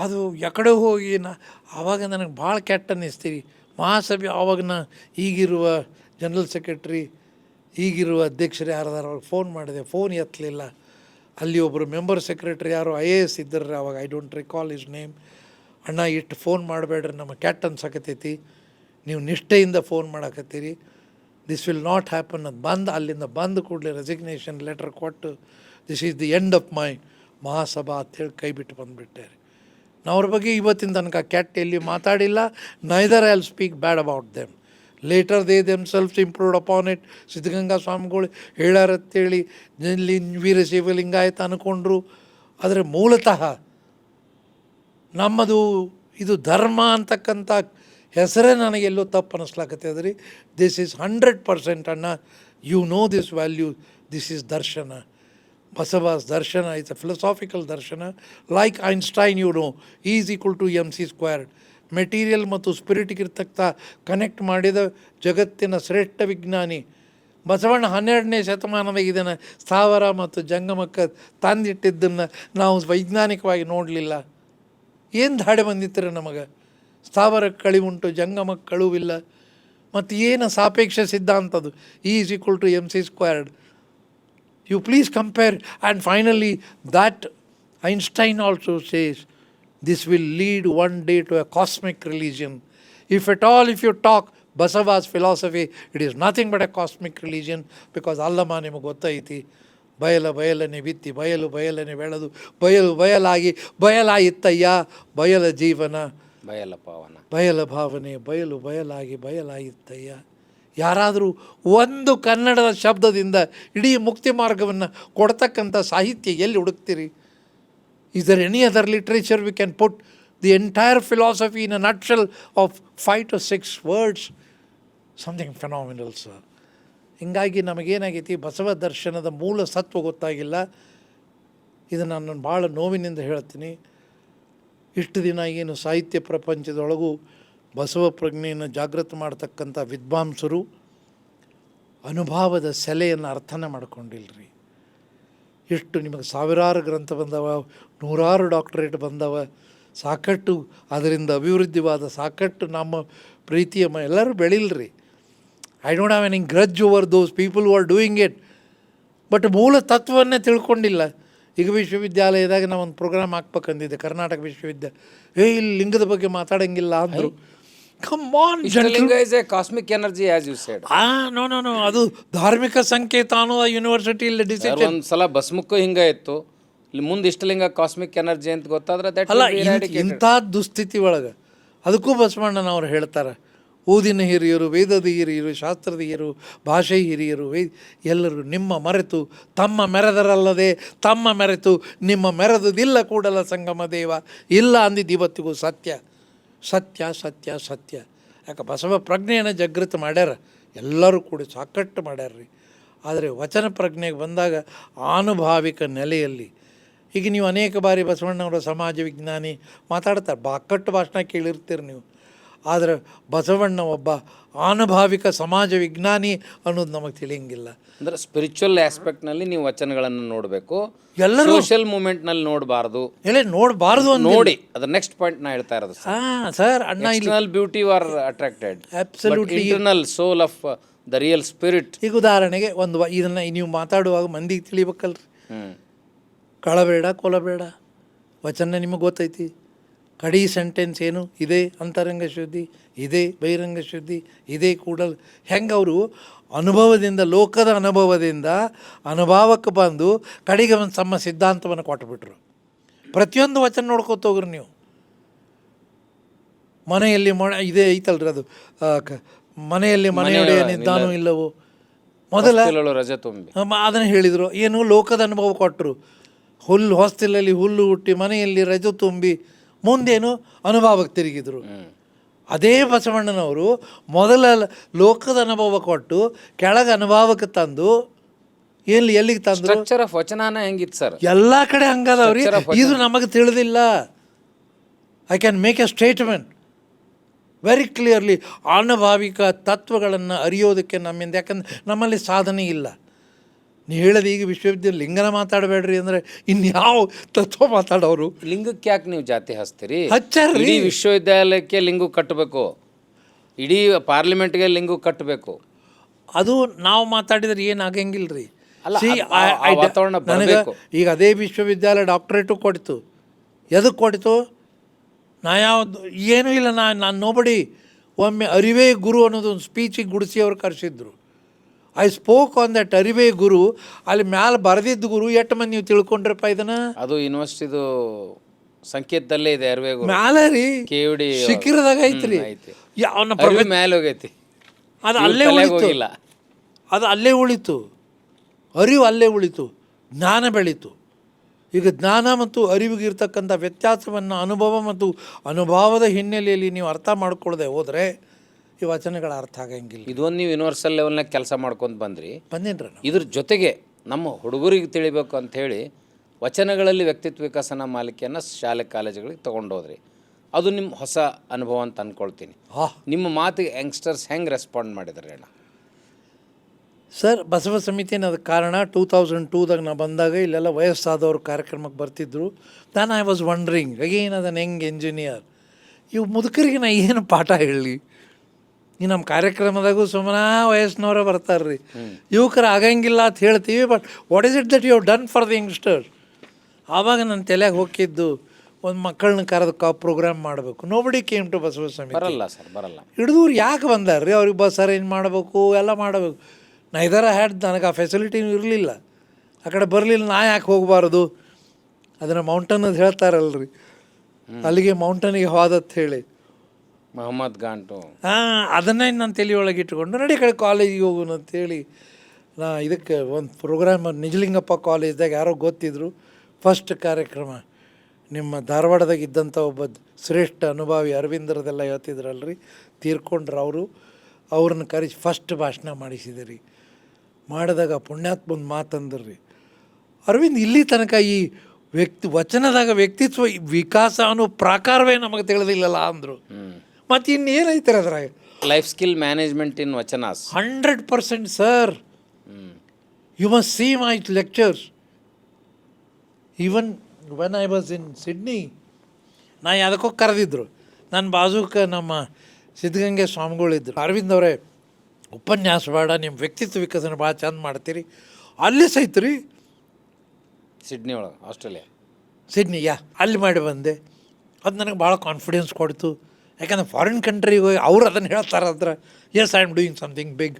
ಅದು ಎಕಡೆ ಹೋಗಿ ನಾ, ಆವಾಗ ನನಗೆ ಭಾಳ ಕೆಟ್ಟ ಅನ್ನಿಸ್ತೀವಿ ಮಹಾಸಭೆ ಆವಾಗ ನಾ ಈಗಿರುವ ಜನರಲ್ ಸೆಕ್ರೆಟ್ರಿ ಈಗಿರುವ ಅಧ್ಯಕ್ಷರು ಯಾರದಾರ ಅವ್ರಿಗೆ ಫೋನ್ ಮಾಡಿದೆ. ಫೋನ್ ಎತ್ತಲಿಲ್ಲ. ಅಲ್ಲಿ ಒಬ್ಬರು ಮೆಂಬರ್ ಸೆಕ್ರೆಟ್ರಿ ಯಾರು ಐ ಎ ಎಸ್ ಇದ್ದರು ಅವಾಗ I don't recall is name ಅಣ್ಣ ಇಟ್ಟು ಫೋನ್ ಮಾಡಬೇಡ್ರಿ, ನಮ್ಮ ಕೆಟ್ಟ ಅನ್ಸಕತ್ತೈತಿ ನೀವು ನಿಷ್ಠೆಯಿಂದ ಫೋನ್ ಮಾಡಕತ್ತೀರಿ. ದಿಸ್ ವಿಲ್ ನಾಟ್ ಹ್ಯಾಪನ್ ಅದು ಬಂದು, ಅಲ್ಲಿಂದ ಬಂದು ಕೂಡಲೇ ರೆಸಿಗ್ನೇಷನ್ ಲೆಟರ್ ಕೊಟ್ಟು this is the end of my Mahasabha ಅಂತೇಳಿ ಕೈ ಬಿಟ್ಟು ಬಂದುಬಿಟ್ಟೆ ನಾವು ಅವ್ರ ಬಗ್ಗೆ ಇವತ್ತಿನ ತನಕ ಕ್ಯಾಟ್ ಎಲ್ಲಿ ಮಾತಾಡಿಲ್ಲ. Neither I speak bad about them later they themself improved upon it Siddhaganga ಸ್ವಾಮಿಗಳು ಹೇಳ್ಯಾರತ್ತೇಳಿ ಇಲ್ಲಿ ವೀರಶೈವ ಲಿಂಗಾಯತ ಅಂದ್ಕೊಂಡ್ರು ಆದರೆ ಮೂಲತಃ ನಮ್ಮದು ಇದು ಧರ್ಮ ಅಂತಕ್ಕಂಥ ಹೆಸರೇ ನನಗೆ ಎಲ್ಲೋ ತಪ್ಪು ಅನ್ನಿಸ್ಲಾಕತ್ತೆ ರೀ ದಿಸ್ ಈಸ್ ಹಂಡ್ರೆಡ್ ಪರ್ಸೆಂಟ್ ಅಣ್ಣ you know this value this is darshan Basava's darshan it's a philosophical darshan like Einstein you know is equal to M C squared material ಮತ್ತು ಸ್ಪಿರಿಟ್ಗಿರ್ತಕ್ಕ ಕನೆಕ್ಟ್ ಮಾಡಿದ ಜಗತ್ತಿನ ಶ್ರೇಷ್ಠ ವಿಜ್ಞಾನಿ. ಬಸವಣ್ಣ ಹನ್ನೆರಡನೇ ಶತಮಾನದ ಇದನ್ನು ಸ್ಥಾವರ ಮತ್ತು ಜಂಗಮಕ್ಕೆ ತಂದಿಟ್ಟಿದ್ದನ್ನು ನಾವು ವೈಜ್ಞಾನಿಕವಾಗಿ ನೋಡಲಿಲ್ಲ. ಏನು ದಾಡೆ ಬಂದಿತ್ತು ನಮಗೆ? ಸ್ಥಾವರ ಕಳಿವುಂಟು ಜಂಗಮಕ್ಕೆ ಕಳುವಿಲ್ಲ. ಮತ್ತು ಏನು ಸಾಪೇಕ್ಷ ಸಿದ್ಧಾಂತದು is equal to M C squared you please compare and finally that Einstein also says this will lead one day to a cosmic religion. If at all if you talk basava's philosophy it is nothing but a cosmic religion because Allama ನಿಮಗೆ ಗೊತ್ತೈತಿ ಬಯಲ ಬಯಲನೆ ಬಿತ್ತಿ ಬಯಲು ಬಯಲನೆ ಬೆಳೆದು ಬಯಲು ಬಯಲಾಗಿ ಬಯಲಾಯಿತ್ತಯ್ಯ ಬಯಲ ಜೀವನ. ಬಯಲ ಪಾವನ. ಬಯಲ ಭಾವನೆ ಬಯಲು ಬಯಲಾಗಿ ಬಯಲಾಯಿತ್ತಯ್ಯ. ಯಾರಾದರೂ ಒಂದು ಕನ್ನಡದ ಶಬ್ದದಿಂದ ಇಡೀ ಮುಕ್ತಿ ಮಾರ್ಗವನ್ನು ಕೊಡ್ತಕ್ಕಂಥ ಸಾಹಿತ್ಯ ಎಲ್ಲಿ ಹುಡುಕ್ತೀರಿ? Is there any other literature we can put the entire philosophy in a nutshell of five to six words something phenomenal sir ಹೀಗಾಗಿ ನಮಗೇನಾಗೈತಿ, ಬಸವ ದರ್ಶನದ ಮೂಲ ಸತ್ವ ಗೊತ್ತಾಗಿಲ್ಲ. ಇದು ನಾನು ಭಾಳ ನೋವಿನಿಂದ ಹೇಳ್ತೀನಿ. ಇಷ್ಟು ದಿನ ಏನು ಸಾಹಿತ್ಯ ಪ್ರಪಂಚದೊಳಗೂ ಬಸವ ಪ್ರಜ್ಞೆಯನ್ನು ಜಾಗೃತ ಮಾಡ್ತಕ್ಕಂಥ ವಿದ್ವಾಂಸರು ಅನುಭವದ ಸೆಲೆಯನ್ನು ಅರ್ಥನೆ ಮಾಡ್ಕೊಂಡಿಲ್ರಿ. ಎಷ್ಟು ನಿಮಗೆ ಸಾವಿರಾರು ಗ್ರಂಥ ಬಂದವ, ನೂರಾರು ಡಾಕ್ಟರೇಟ್ ಬಂದವ ಸಾಕಷ್ಟು ಅದರಿಂದ ಅಭಿವೃದ್ಧಿವಾದ ಸಾಕಷ್ಟು ನಮ್ಮ ಪ್ರೀತಿಯ ಮ, ಎಲ್ಲರೂ ಬೆಳಿಲ್ರಿ. I don't have any grudge over those people are doing it but ಮೂಲ ತತ್ವವನ್ನೇ ತಿಳ್ಕೊಂಡಿಲ್ಲ. ಈಗ ವಿಶ್ವವಿದ್ಯಾಲಯದಾಗ ನಾವು ಒಂದು ಪ್ರೋಗ್ರಾಮ್ ಹಾಕ್ಬೇಕಂದಿದ್ದೆ, ಕರ್ನಾಟಕ ವಿಶ್ವವಿದ್ಯಾಲಯ ಏ, ಇಲ್ಲಿ ಲಿಂಗದ ಬಗ್ಗೆ ಮಾತಾಡೋಂಗಿಲ್ಲ ಅಂದರು. Come on Ishtalinga is a cosmic energy as you said ah no no no ಅದು ಧಾರ್ಮಿಕ ಸಂಕೇತ ಅನ್ನೋ ಯೂನಿವರ್ಸಿಟಿ ಇಲ್ಲಿ ಡಿಸಿಷನ್ ಒಂದು ಸಲ ಬಸ್ಮುಖ ಹಿಂಗ ಇತ್ತು ಇಲ್ಲಿ ಮುಂದೆ ಇಷ್ಟಲಿಂಗ ಕಾಸ್ಮಿಕ್ ಎನರ್ಜಿ ಅಂತ ಗೊತ್ತಾದ್ರೆ ದಟ್ ಅಲ್ಲ ಇಂಥ- ಇಂಥ ದುಸ್ಥಿತಿ ಒಳಗೆ. ಅದಕ್ಕೂ ಬಸವಣ್ಣನವ್ರು ಹೇಳ್ತಾರೆ ಊದಿನ ಹಿರಿಯರು ವೇದದ ಹಿರಿಯರು ಶಾಸ್ತ್ರದ ಹಿರಿಯರು ಭಾಷೆ ಹಿರಿಯರು ವೇ ಎಲ್ಲರೂ ನಿಮ್ಮ ಮರೆತು ತಮ್ಮ ಮೆರೆದರಲ್ಲದೆ ತಮ್ಮ ಮೆರೆತು ನಿಮ್ಮ ಮೆರೆದುದಿಲ್ಲ ಕೂಡಲ ಸಂಗಮ ದೇವ. ಇಲ್ಲ ಅಂದಿದ್ದು ಇವತ್ತಿಗೂ ಸತ್ಯ. ಸತ್ಯ ಸತ್ಯ ಸತ್ಯ. ಯಾಕೆ ಬಸವ ಪ್ರಜ್ಞೆಯನ್ನು ಜಾಗೃತ ಮಾಡ್ಯಾರ. ಎಲ್ಲರೂ ಕೂಡ ಸಾಕಟ್ಟು ಮಾಡ್ಯಾರ ರೀ ಆದರೆ ವಚನ ಪ್ರಜ್ಞೆಗೆ ಬಂದಾಗ ಆನುಭಾವಿಕ ನೆಲೆಯಲ್ಲಿ ಈಗ ನೀವು ಅನೇಕ ಬಾರಿ ಬಸವಣ್ಣವರ ಸಮಾಜ ವಿಜ್ಞಾನಿ ಮಾತಾಡ್ತಾರೆ. ಬಾಕಟ್ಟು ಭಾಷಣ ಕೇಳಿರ್ತೀರಿ ನೀವು. ಆದರೆ ಬಸವಣ್ಣ ಒಬ್ಬ ಆನುಭಾವಿಕ ಸಮಾಜ ವಿಜ್ಞಾನಿ ಅನ್ನೋದು ನಮಗೆ ತಿಳಿಯಂಗಿಲ್ಲ. ಅಂದರೆ ಸ್ಪಿರಿಚುವಲ್ ಆಸ್ಪೆಕ್ಟ್ನಲ್ಲಿ ನೀವು ವಚನಗಳನ್ನು ನೋಡಬೇಕು. ಎಲ್ಲರೂ ಸೋಷಿಯಲ್ ಮೂಮೆಂಟ್ನಲ್ಲಿ ನೋಡಬಾರ್ದು. ಹೇಳಿ ನೋಡಬಾರ್ದು ಅಂತ ನೋಡಿ ಅದು ನೆಕ್ಸ್ಟ್ ಪಾಯಿಂಟ್ ನಾ ಹೇಳ್ತಾ ಇರೋದು ಹಾಂ ಸರ್ ಅಣ್ಣ ಇಲ್ಲಿ beauty are attracted absolutely internal soul of the real spirit ಈಗ ಉದಾಹರಣೆಗೆ ಒಂದು ಇದನ್ನು ನೀವು ಮಾತಾಡುವಾಗ ಮಂದಿಗೆ ತಿಳಿಬೇಕಲ್ರಿ. ಕಳಬೇಡ ಕೊಲಬೇಡ. ವಚನ ನಿಮಗೆ ಗೊತ್ತೈತಿ. ಕಡಿ ಸೆಂಟೆನ್ಸ್ ಏನು? ಇದೇ ಅಂತರಂಗ ಶುದ್ಧಿ ಇದೇ ಬಹಿರಂಗ ಶುದ್ಧಿ ಇದೇ ಕೂಡಲ್. ಹೆಂಗೆ ಅವರು? ಅನುಭವದಿಂದ ಲೋಕದ ಅನುಭವದಿಂದ ಅನುಭವಕ್ಕೆ ಬಂದು ಕಡೆಗೆ ಒಂದು ತಮ್ಮ ಸಿದ್ಧಾಂತವನ್ನು ಕೊಟ್ಬಿಟ್ರು. ಪ್ರತಿಯೊಂದು ವಚನ ನೋಡ್ಕೊತ ಹೋಗ್ರಿ ನೀವು. ಮನೆಯಲ್ಲಿ ಮೊಣ ಇದೇ ಐತಲ್ರಿ ಅದು ಮನೆಯಲ್ಲಿ ಮನೆಯೊಡೆಯ ನಿದ್ದಾನೂ ಇಲ್ಲವೋ? ಮೊದಲ ರಜೆ ತುಂಬಿ. ಅದನ್ನು ಹೇಳಿದರು. ಏನು? ಲೋಕದ ಅನುಭವ ಕೊಟ್ಟರು ಹುಲ್ಲು ಹೊಸ್ತಿಲಲ್ಲಿ ಹುಲ್ಲು ಹುಟ್ಟಿ ಮನೆಯಲ್ಲಿ ರಜೆ ತುಂಬಿ ಮುಂದೇನು ಅನುಭವಕ್ಕೆ ತಿರುಗಿದರು. ಅದೇ ಬಸವಣ್ಣನವರು ಮೊದಲ ಲೋಕದ ಅನುಭವ ಕೊಟ್ಟು ಕೆಳಗೆ ಅನುಭವಕ್ಕೆ ತಂದು ಎಲ್ಲಿ ಎಲ್ಲಿಗೆ ತಂದ್ರು? ಸ್ಟ್ರಕ್ಚರ್ ಆಫ್ ವಚನಾನ ಹೆಂಗಿತ್ತು ಸರ್? ಎಲ್ಲ ಕಡೆ ಹಂಗದವ್ರಿ. ಇದು ನಮಗೆ ತಿಳಿದಿಲ್ಲ. I can make a statement very clearly ಆನುಭಾವಿಕ ತತ್ವಗಳನ್ನು ಅರಿಯೋದಕ್ಕೆ ನಮ್ಮಿಂದ ಯಾಕಂದ್ರೆ ನಮ್ಮಲ್ಲಿ ಸಾಧನೆ ಇಲ್ಲ. ನೀ ಹೇಳೋದು ಈಗ ವಿಶ್ವವಿದ್ಯಾಲಯ ಲಿಂಗನ ಮಾತಾಡಬೇಡ್ರಿ ಅಂದರೆ ಇನ್ಯಾವ ತತ್ವ ಮಾತಾಡೋರು? ಲಿಂಗಕ್ಕೆ ಯಾಕೆ ನೀವು ಜಾತಿ ಹಚ್ತೀರಿ? ಹಚ್ಚಾರ್ರಿ. ಇಡೀ ವಿಶ್ವವಿದ್ಯಾಲಯಕ್ಕೆ ಲಿಂಗು ಕಟ್ಟಬೇಕು ಇಡೀ ಪಾರ್ಲಿಮೆಂಟ್ಗೆ ಲಿಂಗು ಕಟ್ಟಬೇಕು ಅದು ನಾವು ಮಾತಾಡಿದ್ರೆ ಏನು ಆಗಂಗಿಲ್ಲರಿ ಅಲ್ಲ, ಅದ್- ಆ- ಆ ವಾತಾವರಣ ನನಗೆ ಬರ್ಬೇಕು. ಈಗ ಅದೇ ವಿಶ್ವವಿದ್ಯಾಲಯ ಡಾಕ್ಟ್ರೇಟು ಕೊಡ್ತು. ಎದಕ್ಕೆ ಕೊಡ್ತು? ನಾ ಯಾವ್ದು ಏನೂ ಇಲ್ಲ ನಾ ನಾನು ನೋಬಡಿ ಒಮ್ಮೆ ಅರಿವೇ ಗುರು ಅನ್ನೋದು ಒಂದು ಸ್ಪೀಚಿಗೆ ಗುಡಿಸಿ ಅವ್ರು ಕರೆಸಿದ್ರು. ಐ ಸ್ಪೋಕ್ ಆನ್ ದಟ್ ಅರಿವೇ ಗುರು ಅಲ್ಲಿ ಮ್ಯಾಲೆ ಬರೆದಿದ್ದ ಗುರು ಎಷ್ಟು ಮಂದಿ ನೀವು ತಿಳ್ಕೊಂಡ್ರಪ್ಪ ಇದನ್ನ? ಅದು ಯೂನಿವರ್ಸಿಟಿದು ಸಂಕೇತದಲ್ಲೇ ಇದೆ ಅರಿವೆಗೂ ಮ್ಯಾಲೆ ರೀ. ಕೇವಡಿ ಶಿಖರದಾಗ ಐತ್ರಿ. ಐತಿ. ಅವನ ಅರಿವೆ ಮೇಲೆ ಹೋಗೈತಿ. ಅದು ಅಲ್ಲೇ ಉಳಿತು. ಹೋಗಿಲ್ಲ. ಅದು ಅಲ್ಲೇ ಉಳಿತು. ಅರಿವು ಅಲ್ಲೇ ಉಳಿತು. ಜ್ಞಾನ ಬೆಳೀತು. ಈಗ ಜ್ಞಾನ ಮತ್ತು ಅರಿವಿಗಿರ್ತಕ್ಕಂಥ ವ್ಯತ್ಯಾಸವನ್ನು ಅನುಭವ ಮತ್ತು ಅನುಭವದ ಹಿನ್ನೆಲೆಯಲ್ಲಿ ನೀವು ಅರ್ಥ ಮಾಡ್ಕೊಳ್ಳದೆ ಹೋದರೆ ಈ ವಚನಗಳ ಅರ್ಥ ಆಗಂಗಿಲ್ಲ. ಇದೊಂದು ನೀವು ಯೂನಿವರ್ಸಲ್ ಲೆವೆಲ್ನಾಗ ಕೆಲಸ ಮಾಡ್ಕೊಂಡು ಬಂದ್ರಿ. ಬಂದೇನ್ರ ನಾವು? ಇದ್ರ ಜೊತೆಗೆ ನಮ್ಮ ಹುಡುಗರಿಗೆ ತಿಳಿಬೇಕು ಅಂತ ಹೇಳಿ ವಚನಗಳಲ್ಲಿ ವ್ಯಕ್ತಿತ್ವ ವಿಕಸನ ಮಾಲಿಕೆಯನ್ನು ಶಾಲೆ ಕಾಲೇಜುಗಳಿಗೆ ತೊಗೊಂಡೋದ್ರಿ. ಅದು ನಿಮ್ಮ ಹೊಸ ಅನುಭವ ಅಂತ ಅಂದ್ಕೊಳ್ತೀನಿ ಹಾ. ನಿಮ್ಮ ಮಾತಿಗೆ ಯಂಗ್ಸ್ಟರ್ಸ್ ಹೆಂಗೆ ರೆಸ್ಪಾಂಡ್ ಮಾಡಿದ್ರಿ ಅಣ್ಣ? ಸರ್ ಬಸವ ಸಮಿತಿನ ಅದಕ್ಕೆ ಕಾರಣ ಟೂ ತೌಸಂಡ್ ಟೂದಾಗ ನಾನು ಬಂದಾಗ ಇಲ್ಲೆಲ್ಲ ವಯಸ್ಸಾದವರು ಕಾರ್ಯಕ್ರಮಕ್ಕೆ ಬರ್ತಿದ್ರು. ನಾನು ಐ ವಾಸ್ ವಂಡ್ರಿಂಗ್ ಅಗೇನ್ ಅದನ್ನು ಹೆಂಗೆ ಇಂಜಿನಿಯರ್ ಇವು ಮುದುಕರಿಗೆ ನಾ ಏನು ಪಾಠ ಹೇಳಲಿ ಈ ನಮ್ಮ ಕಾರ್ಯಕ್ರಮದಾಗೂ ಸುಮ್ಮನೆ ವಯಸ್ಸಿನವರೇ ಬರ್ತಾರೆ ರೀ ಯುವಕರು ಆಗಂಗಿಲ್ಲ ಅಂತ ಹೇಳ್ತೀವಿ but what is it that you done for the youngster ಆವಾಗ ನನ್ನ ತಲೆಗೆ ಹೋಗಿದ್ದು ಒಂದು ಮಕ್ಕಳನ್ನ ಕರೆದು ಕಾ ಪ್ರೋಗ್ರಾಮ್ ಮಾಡಬೇಕು. ನೋಬಡಿ ಕೇಮ್ ಟು ಬಸವ ಸಮಿತಿ. ಬರಲ್ಲ ಸರ್ ಬರಲ್ಲ. ಹಿಡಿದವ್ರು ಯಾಕೆ ಬಂದಾರ ರೀ ಅವ್ರಿಗೆ ಬಸ್ ಅರೇಂಜ್ ಮಾಡಬೇಕು ಎಲ್ಲ ಮಾಡಬೇಕು. ನಾ ಇದರ ಹ್ಯಾಡ್ ನನಗೆ ಆ ಫೆಸಿಲಿಟಿನೂ ಇರಲಿಲ್ಲ. ಆ ಕಡೆ ಬರಲಿಲ್ಲ ನಾ ಯಾಕೆ ಹೋಗಬಾರ್ದು? ಅದನ್ನು ಮೌಂಟನ್ ಅಂತ ಹೇಳ್ತಾರಲ್ರಿ. ಅಲ್ಲಿಗೆ ಮೌಂಟನಿಗೆ ಹೋದತ್ ಹೇಳಿ. ಮೊಹಮ್ಮದ್ ಗಾಂಟು ಹಾಂ ಅದನ್ನೇ ನನ್ನ ತಲೆಯೊಳಗೆ ಇಟ್ಕೊಂಡು ನಡಿ ಕಡೆ ಕಾಲೇಜಿಗೆ ಹೋಗೋಣ ಅಂತೇಳಿ. ನಾ ಇದಕ್ಕೆ ಒಂದು ಪ್ರೋಗ್ರಾಮ್ ನಿಜಲಿಂಗಪ್ಪ ಕಾಲೇಜ್ದಾಗ ಯಾರೋ ಗೊತ್ತಿದ್ರು. ಫಸ್ಟ್ ಕಾರ್ಯಕ್ರಮ ನಿಮ್ಮ ಧಾರವಾಡದಾಗ ಇದ್ದಂಥ ಒಬ್ಬ ಶ್ರೇಷ್ಠ ಅನುಭವಿ ಅರವಿಂದರದೆಲ್ಲ ಹೇಳ್ತಿದ್ರಲ್ರಿ. ತೀರ್ಕೊಂಡ್ರು ಅವರು. ಅವ್ರನ್ನ ಕರೆಸಿ ಫಸ್ಟ್ ಭಾಷಣ ಮಾಡಿಸಿದಿರಿ. ಮಾಡಿದಾಗ ಪುಣ್ಯಾತ್ಮಂದು ಮಾತಂದ್ರಿ. ರೀ ಅರವಿಂದ್ ಇಲ್ಲಿ ತನಕ ಈ ವ್ಯಕ್ತಿ ವಚನದಾಗ ವ್ಯಕ್ತಿತ್ವ ವಿಕಾಸ ಅನ್ನೋ ಪ್ರಾಕಾರವೇ ನಮಗೆ ತಿಳಿದಿಲ್ಲಲ್ಲ ಅಂದರು. ಮತ್ತು ಇನ್ನೇನೈತಾರೆ ಅದ್ರಾಗ? Life skill management in vachanas hundred percent sir. You must see my lectures even when I was in Sydney ನಾ ಯಾವುದಕ್ಕೋ ಕರೆದಿದ್ರು. ನನ್ನ ಬಾಜುಕ ನಮ್ಮ ಸಿದ್ಧಗಂಗೆ ಸ್ವಾಮಿಗಳಿದ್ರು. ಅರವಿಂದ್ ಅವರೇ ಉಪನ್ಯಾಸ ಬೇಡ ನಿಮ್ಮ ವ್ಯಕ್ತಿತ್ವ ವಿಕಸನ ಭಾಳ ಚಂದ ಮಾಡ್ತೀರಿ. ಅಲ್ಲಿ ಸೈತ್ರಿ? ಸಿಡ್ನಿ ಒಳಗೆ ಆಸ್ಟ್ರೇಲಿಯಾ ಸಿಡ್ನಿ ಯಾ. ಅಲ್ಲಿ ಮಾಡಿ ಬಂದೆ. ಅದು ನನಗೆ ಭಾಳ ಕಾನ್ಫಿಡೆನ್ಸ್ ಕೊಡ್ತು. ಯಾಕಂದ್ರೆ ಫಾರಿನ್ ಕಂಟ್ರಿಗೆ ಹೋಗಿ ಅವ್ರು ಅದನ್ನು ಹೇಳ್ತಾರೆ ಅಂದ್ರೆ yes I am doing something big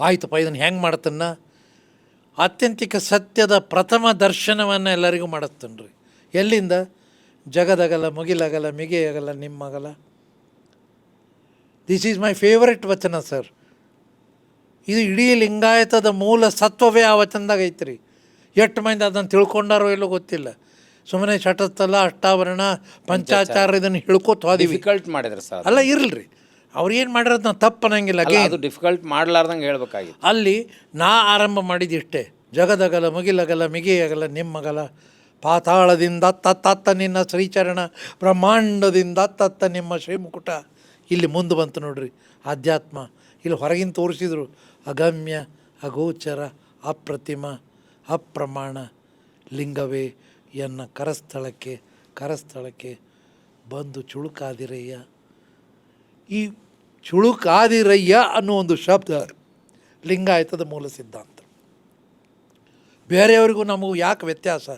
ಆಯಿತಪ್ಪ ಇದನ್ನು ಹೆಂಗೆ ಮಾಡ್ತನ್ನ ಆತ್ಯಂತಿಕ ಸತ್ಯದ ಪ್ರಥಮ ದರ್ಶನವನ್ನು ಎಲ್ಲರಿಗೂ ಮಾಡತ್ತನ್ರಿ ಎಲ್ಲಿಂದ? ಜಗದಗಲ, ಮುಗಿಲಗಲ, ಮಿಗೆಯಗಲ, ನಿಮ್ಮಗಲ. This is my favourite vachana sir ಇದು ಇಡೀ ಲಿಂಗಾಯತದ ಮೂಲ ಸತ್ವವೇ ಆ ವಚನದಾಗ ಐತ್ರಿ. ಎಷ್ಟು ಮಂದಿ ಅದನ್ನು ತಿಳ್ಕೊಂಡಾರೋ ಇಲ್ಲೋ ಗೊತ್ತಿಲ್ಲ. ಸುಮ್ಮನೆ ಶಟಸ್ಥಲ ಅಷ್ಟಾವರಣ ಪಂಚಾಚಾರ ಇದನ್ನು ಹಿಡ್ಕೋತ ಹೋದಿವಿ. ಡಿಫಿಕಲ್ಟ್ ಮಾಡಿದ್ರೆ ಸರ್. ಅಲ್ಲ ಇರಲ್ರಿ. ಅವ್ರು ಏನು ಮಾಡಿರೋದು ನಾವು ತಪ್ಪು ಅನ್ನಂಗಿಲ್ಲ ಅಗೇ ಅದು ಡಿಫಿಕಲ್ಟ್ ಮಾಡಲಾರ್ದಂಗೆ ಹೇಳ್ಬೇಕಾಗಿತ್ತು. ಅಲ್ಲಿ ನಾ ಆರಂಭ ಮಾಡಿದಿಷ್ಟೇ. ಜಗದಗಲ ಮುಗಿಲಗಲ ಮಿಗಿಯಗಲ ನಿಮ್ಮಗಲ. ಪಾತಾಳದಿಂದ ತತ್ತ ನಿನ್ನ ಶ್ರೀಚರಣ ಬ್ರಹ್ಮಾಂಡದಿಂದ ತತ್ತ ನಿಮ್ಮ ಶ್ರೀಮುಕುಟ. ಇಲ್ಲಿ ಮುಂದೆ ಬಂತು ನೋಡ್ರಿ ಆಧ್ಯಾತ್ಮ. ಇಲ್ಲಿ ಹೊರಗಿನ ತೋರಿಸಿದ್ರು ಅಗಮ್ಯ ಅಗೋಚರ ಅಪ್ರತಿಮ ಅಪ್ರಮಾಣ ಲಿಂಗವೇ. ಎನ್ನ ಕರಸ್ಥಳಕ್ಕೆ ಕರಸ್ಥಳಕ್ಕೆ ಬಂದು ಚುಳುಕಾದಿರಯ್ಯ. ಈ ಚುಳುಕಾದಿರಯ್ಯ ಅನ್ನೋ ಒಂದು ಶಬ್ದ ಲಿಂಗಾಯತದ ಮೂಲ ಸಿದ್ಧಾಂತ. ಬೇರೆಯವರಿಗೂ ನಮಗೂ ಯಾಕೆ ವ್ಯತ್ಯಾಸ?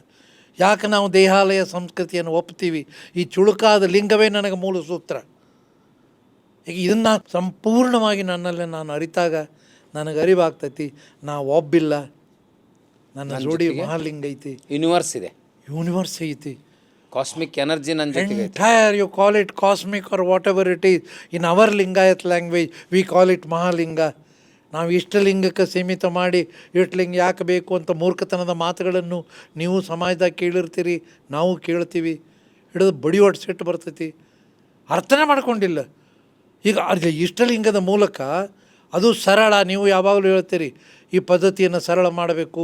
ಯಾಕೆ ನಾವು ದೇಹಾಲಯ ಸಂಸ್ಕೃತಿಯನ್ನು ಒಪ್ತೀವಿ? ಈ ಚುಳುಕಾದ ಲಿಂಗವೇ ನನಗೆ ಮೂಲ ಸೂತ್ರ. ಈಗ ಇದನ್ನು ಸಂಪೂರ್ಣವಾಗಿ ನನ್ನಲ್ಲಿ ನಾನು ಅರಿತಾಗ ನನಗೆ ಅರಿವಾಗ್ತೈತಿ. ನಾ ಒಬ್ಬಿಲ್ಲ. ನನ್ನ ಜೋಡಿ ಮಹಾಲಿಂಗ ಐತಿ. ಯೂನಿವರ್ಸ್ ಇದೆ. ಯೂನಿವರ್ಸ್ ಐತಿ. ಕಾಸ್ಮಿಕ್ ಎನರ್ಜಿ ನನ್ನ ಜೊತೆಗೆ you call it cosmic or whatever it is in our Lingayat language we call it Mahalinga ನಾವು ಇಷ್ಟಲಿಂಗಕ್ಕೆ ಸೀಮಿತ ಮಾಡಿ ಇಷ್ಟಲಿಂಗ ಯಾಕೆ ಬೇಕು ಅಂತ ಮೂರ್ಖತನದ ಮಾತುಗಳನ್ನು ನೀವು ಸಮಾಜದಾಗ ಕೇಳಿರ್ತೀರಿ ನಾವು ಕೇಳ್ತೀವಿ. ಹಿಡಿದು ಬಡಿ ಸಿಟ್ಟು ಬರ್ತೈತಿ. ಅರ್ಥನೇ ಮಾಡ್ಕೊಂಡಿಲ್ಲ. ಈಗ ಅದು ಇಷ್ಟಲಿಂಗದ ಮೂಲಕ ಅದು ಸರಳ ನೀವು ಯಾವಾಗಲೂ ಹೇಳ್ತೀರಿ ಈ ಪದ್ಧತಿಯನ್ನು ಸರಳ ಮಾಡಬೇಕು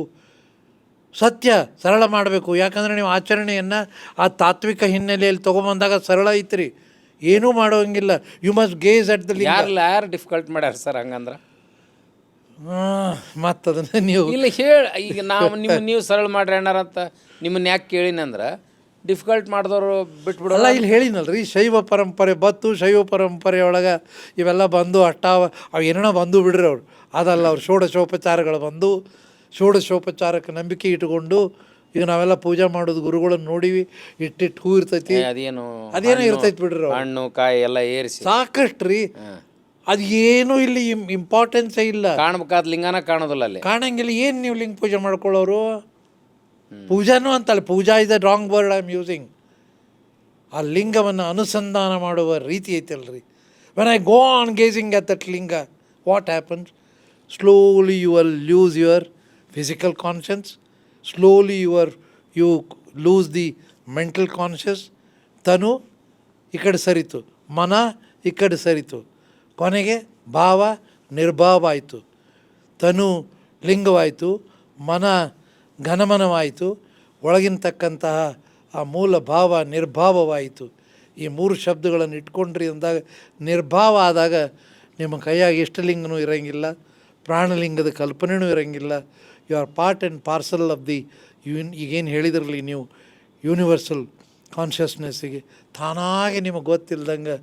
ಸತ್ಯ ಸರಳ ಮಾಡಬೇಕು. ಯಾಕಂದರೆ ನೀವು ಆಚರಣೆಯನ್ನು ಆ ತಾತ್ವಿಕ ಹಿನ್ನೆಲೆಯಲ್ಲಿ ತೊಗೊಂಬಂದಾಗ ಸರಳ ಐತ್ರಿ. ಏನೂ ಮಾಡೋಂಗಿಲ್ಲ. You must gaze at the ಯಾರು ಯಾರು ಡಿಫಿಕಲ್ಟ್ ಮಾಡ್ಯಾರ ಸರ್ ಹಂಗಂದ್ರೆ? ಮತ್ತದನ್ನು ನೀವು ಇಲ್ಲ ಹೇಳಿ. ಈಗ ನಾವು ನಿಮ್ಮ ನೀವು ಸರಳ ಮಾಡ್ರಿ ಅಣ್ಣಾರ ಅಂತ ನಿಮ್ಮನ್ನ ಯಾಕೆ ಕೇಳಿನಂದ್ರೆ ಡಿಫಿಕಲ್ಟ್ ಮಾಡಿದವರು ಬಿಟ್ಬಿಡಲ್ಲ ಅಲ್ಲ ಇಲ್ಲಿ ಹೇಳಿನಲ್ರಿ ಶೈವ ಪರಂಪರೆ ಬತ್ತು ಶೈವ ಪರಂಪರೆ ಒಳಗೆ ಇವೆಲ್ಲ ಬಂದು ಅಷ್ಟಾವ ಅವು ಏನೋ ಬಂದು ಬಿಡ್ರಿ ಅವ್ರು. ಅದಲ್ಲ ಅವ್ರು ಷೋಡಶೋಪಚಾರಗಳು ಬಂದು ಷೋಡಶೋಪಚಾರಕ್ಕೆ ನಂಬಿಕೆ ಇಟ್ಟುಕೊಂಡು ಈಗ ನಾವೆಲ್ಲ ಪೂಜೆ ಮಾಡೋದು ಗುರುಗಳನ್ನ ನೋಡಿವಿ ಇಟ್ಟಿಟ್ಟು ಹೂ ಇರ್ತೈತಿ. ಅದೇನು ಅದೇನೋ ಇರ್ತೈತಿ ಬಿಡ್ರಿ ಹಣ್ಣು ಕಾಯಿ ಎಲ್ಲ ಏರಿಸಿ. ಸಾಕಷ್ಟು ರೀ ಅದು ಏನೂ ಇಲ್ಲಿ ಇಂಪಾರ್ಟೆನ್ಸೇ ಇಲ್ಲ. ಕಾಣ್ಬೇಕಾದ ಲಿಂಗನ ಕಾಣೋದಿಲ್ಲ ಅಲ್ಲಿ. ಕಾಣಂಗಿಲ್ಲ ಏನು ನೀವು ಲಿಂಗ ಪೂಜೆ ಮಾಡ್ಕೊಳ್ಳೋರು? ಪೂಜಾನೂ ಅಂತಲ್ಲ puja is a wrong word I am using ಆ ಲಿಂಗವನ್ನು ಅನುಸಂಧಾನ ಮಾಡುವ ರೀತಿ ಐತಲ್ರಿ. When I go on gazing at that linga what happens slowly you will lose your physical Slowly slowly your you lose the mental conscious ತನು ಈ ಕಡೆ ಸರಿತು ಮನ ಈ ಕಡೆ ಸರಿತು ಕೊನೆಗೆ ಭಾವ ನಿರ್ಭಾವ ಆಯಿತು ತನು ಲಿಂಗವಾಯಿತು. ಮನ ಘನಮನವಾಯಿತು. ಒಳಗಿನತಕ್ಕಂತಹ ಆ ಮೂಲ ಭಾವ ನಿರ್ಭಾವವಾಯಿತು. ಈ ಮೂರು ಶಬ್ದಗಳನ್ನು ಇಟ್ಕೊಂಡ್ರಿ ಅಂದಾಗ ನಿರ್ಭಾವ ಆದಾಗ ನಿಮ್ಮ ಕೈಯಾಗ ಇಷ್ಟಲಿಂಗನೂ ಇರೋಂಗಿಲ್ಲ, ಪ್ರಾಣಲಿಂಗದ ಕಲ್ಪನೆಯೂ ಇರೋಂಗಿಲ್ಲ you are part and parcel of the ಯೂನ್, ಈಗೇನು ಹೇಳಿದ್ರಲ್ಲಿ ನೀವು, ಯೂನಿವರ್ಸಲ್ ಕಾನ್ಷಿಯಸ್ನೆಸ್ಸಿಗೆ, ತಾನಾಗೆ ನಿಮಗೆ ಗೊತ್ತಿಲ್ಲದಂಗೆ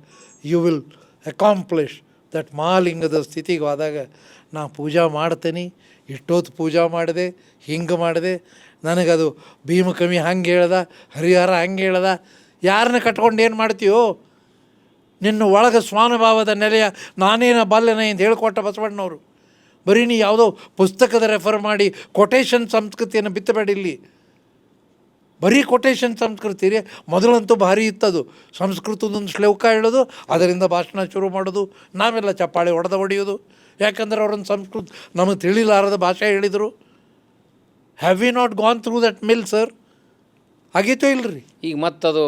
ಯು ವಿಲ್ ಅಕಾಂಪ್ಲಿಷ್ ದಟ್ ಮಾಲಿಂಗದ ಸ್ಥಿತಿಗೆ ಹೋದಾಗ ನಾ ಪೂಜಾ ಮಾಡ್ತೇನೆ, ಇಷ್ಟೊತ್ತು ಪೂಜಾ ಮಾಡಿದೆ, ಹಿಂಗೆ ಮಾಡಿದೆ, ನನಗದು ಭೀಮಕವಿ ಹಂಗೆ ಹೇಳ್ದ, ಹರಿಹರ ಹಂಗೆ ಹೇಳ್ದ, ಯಾರನ್ನ ಕಟ್ಕೊಂಡು ಏನು ಮಾಡ್ತೀಯೋ, ನಿನ್ನ ಒಳಗೆ ಸ್ವಾನುಭಾವದ ನೆಲೆಯ ನಾನೇನ ಬಾಲ್ಯನ ಅಂತ ಹೇಳ್ಕೊಟ್ಟ ಬಸವಣ್ಣವರು ಬರೀ ನೀ ಯಾವುದೋ ಪುಸ್ತಕದ ರೆಫರ್ ಮಾಡಿ ಕೊಟೇಶನ್ ಸಂಸ್ಕೃತಿಯನ್ನು ಬಿತ್ತಬೇಡಿ ಇಲ್ಲಿ. ಬರೀ ಕೊಟೇಶನ್ ಸಂಸ್ಕೃತಿ ರೀ. ಮೊದಲಂತೂ ಭಾರಿ ಇತ್ತದು. ಸಂಸ್ಕೃತದೊಂದು ಶ್ಲೋಕ ಹೇಳೋದು, ಅದರಿಂದ ಭಾಷಣ ಶುರು ಮಾಡೋದು, ನಾವೆಲ್ಲ ಚಪ್ಪಾಳೆ ಹೊಡೆದ ಹೊಡೆಯೋದು. ಯಾಕಂದ್ರೆ ಅವರೊಂದು ಸಂಸ್ಕೃತ ನಮಗೆ ತಿಳಿಲಾರದ ಭಾಷೆ ಹೇಳಿದರು. Have we not gone through that mill sir ಆಗೈತೋ ಇಲ್ರಿ? ಈಗ ಮತ್ತದು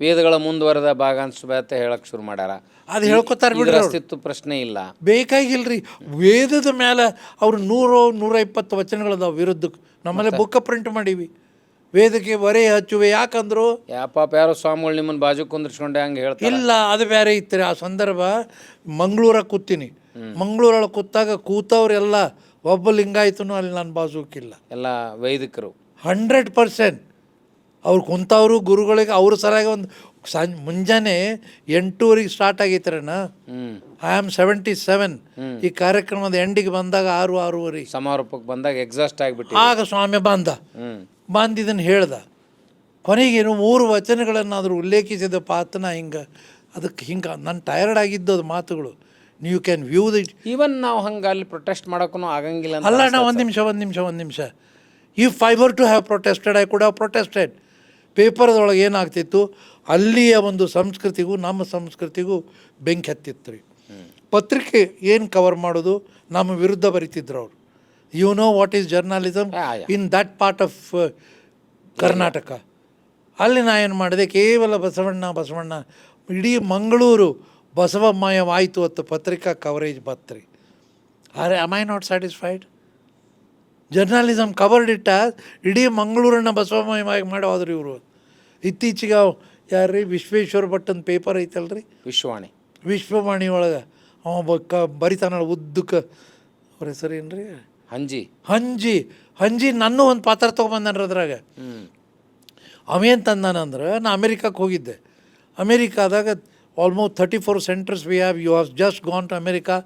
ವೇದಗಳ ಮುಂದುವರೆದ ಭಾಗ ಅಂತ ಹೇಳಕ್ಕೆ ಶುರು ಮಾಡ್ಯಾರ. ಅದು ಹೇಳ್ಕೊತಾರೆ ಬಿಡ್ರಿ ಅವ್ರು. ಅಸ್ತಿತ್ವ ಪ್ರಶ್ನೆ ಇಲ್ಲ. ಬೇಕಾಗಿಲ್ರಿ. ವೇದದ ಮೇಲೆ ಅವ್ರು ನೂರು ನೂರ ಇಪ್ಪತ್ತು ವಚನಗಳದಾವ ವಿರುದ್ಧಕ್ಕೆ ನಮ್ಮಲ್ಲೇ ಬುಕ್ಕ ಪ್ರಿಂಟ್ ಮಾಡೀವಿ. ವೇದಕ್ಕೆ ಬರೆ ಹಚ್ಚುವೆ ಯಾಕಂದ್ರು? ಯಾ ಪಾಪ ಯಾರೋ ಸ್ವಾಮಿಗಳು ನಿಮ್ಮನ್ನ ಬಾಜು ಕುಂದ್ರಿಸ್ಕೊಂಡೆ ಹಂಗೆ ಹೇಳ್ತಾರೆ. ಇಲ್ಲ ಅದು ಬೇರೆ ಇತ್ತು ಆ ಸಂದರ್ಭ ಮಂಗಳೂರಾಗ ಕೂತೀನಿ. ಮಂಗಳೂರೊಳಗೆ ಕೂತಾಗ ಕೂತವ್ರೆಲ್ಲ ಒಬ್ಬ ಲಿಂಗಾಯತನು ಅಲ್ಲಿ ನನ್ನ ಬಾಜುಕಿಲ್ಲ. ಎಲ್ಲ ವೈದಿಕರು. Hundred percent. ಅವ್ರು ಕುಂತವರು ಗುರುಗಳಿಗೆ ಅವ್ರ ಸರಿಯಾಗಿ ಒಂದು ಸಂಜೆ ಮುಂಜಾನೆ ಎಂಟೂವರೆಗೆ ಸ್ಟಾರ್ಟ್ ಆಗೈತ್ರಣ್ಣ ಐ ಆಮ್ ಸೆವೆಂಟಿ ಸೆವೆನ್ ಈ ಕಾರ್ಯಕ್ರಮದ ಎಂಡಿಗೆ ಬಂದಾಗ ಆರು ಆರೂವರೆ. ಸಮಾರೋಪಕ್ಕೆ ಬಂದಾಗ ಎಕ್ಸಾಸ್ಟ್ ಆಗಿಬಿಟ್ಟು ಆಗ ಸ್ವಾಮಿ ಬಂದ. ಹ್ಮ್. ಬಂದು ಇದನ್ನು ಹೇಳ್ದ. ಕೊನೆಗೇನು ಮೂರು ವಚನಗಳನ್ನಾದರೂ ಉಲ್ಲೇಖಿಸಿದ ಪಾತ್ರನ ಹಿಂಗೆ ಅದಕ್ಕೆ ಹಿಂಗೆ ನಾನು ಟಯರ್ಡ್ ಆಗಿದ್ದು ಅದು ಮಾತುಗಳು. ನೀವು ಕ್ಯಾನ್ ವ್ಯೂ ದ ಈವನ್ ನಾವು ಹಂಗೆ ಅಲ್ಲಿ ಪ್ರೊಟೆಸ್ಟ್ ಮಾಡೋಕ್ಕೂ ಆಗಂಗಿಲ್ಲ ಅಲ್ಲ ಅಣ್ಣ ಒಂದು ನಿಮಿಷ ಒಂದು ನಿಮಿಷ ಒಂದು ನಿಮಿಷ. If fibre to have protested I could have protested ಪೇಪರ್ದೊಳಗೆ ಏನಾಗ್ತಿತ್ತು? ಅಲ್ಲಿಯ ಒಂದು ಸಂಸ್ಕೃತಿಗೂ ನಮ್ಮ ಸಂಸ್ಕೃತಿಗೂ ಬೆಂಕಿ ಹತ್ತಿತ್ತು ರೀ ಪತ್ರಿಕೆ ಏನು ಕವರ್ ಮಾಡೋದು? ನಮ್ಮ ವಿರುದ್ಧ ಬರಿತಿದ್ರು ಅವರು. You know what is journalism. In that part of Karnataka. ಅಲ್ಲಿ ನಾ ಏನು ಮಾಡಿದೆ? ಕೇವಲ ಬಸವಣ್ಣ ಬಸವಣ್ಣ. ಇಡೀ ಮಂಗಳೂರು ಬಸವಮಯವಾಯಿತು ಅಂತ ಪತ್ರಿಕಾ coverage ಬತ್ರಿ are I not satisfied journalism covered ಇಟ್ಟ ಇಡೀ ಮಂಗಳೂರನ್ನ ಬಸವಮಯವಾಗಿ ಮಾಡೋದ್ರು ಇವರು. ಇತ್ತೀಚೆಗೆ ಯಾರ್ರೀ? ವಿಶ್ವೇಶ್ವರ ಭಟ್ಟನ ಪೇಪರ್ ಐತಲ್ರಿ? ವಿಶ್ವವಾಣಿ. ವಿಶ್ವವಾಣಿ ಒಳಗೆ ಅವ ಬಕ್ಕ ಕ ಬರಿತಾನಲ್ಲ ಉದ್ದಕ್ಕೆ. ಅವ್ರ ಹೆಸರು ಏನು ರೀ ಹಂಜಿ. ಹಂಜಿ. ಹಂಜಿ ನನ್ನ ಒಂದು ಪಾತ್ರ ತೊಗೊಂಬಂದನ್ರಿ ಅದ್ರಾಗ. ಅವೇನ್ ತಂದಾನಂದ್ರೆ ನಾ ಅಮೇರಿಕಕ್ಕೆ ಹೋಗಿದ್ದೆ. ಅಮೇರಿಕಾದಾಗ almost thirty four centers we have you have just gone to America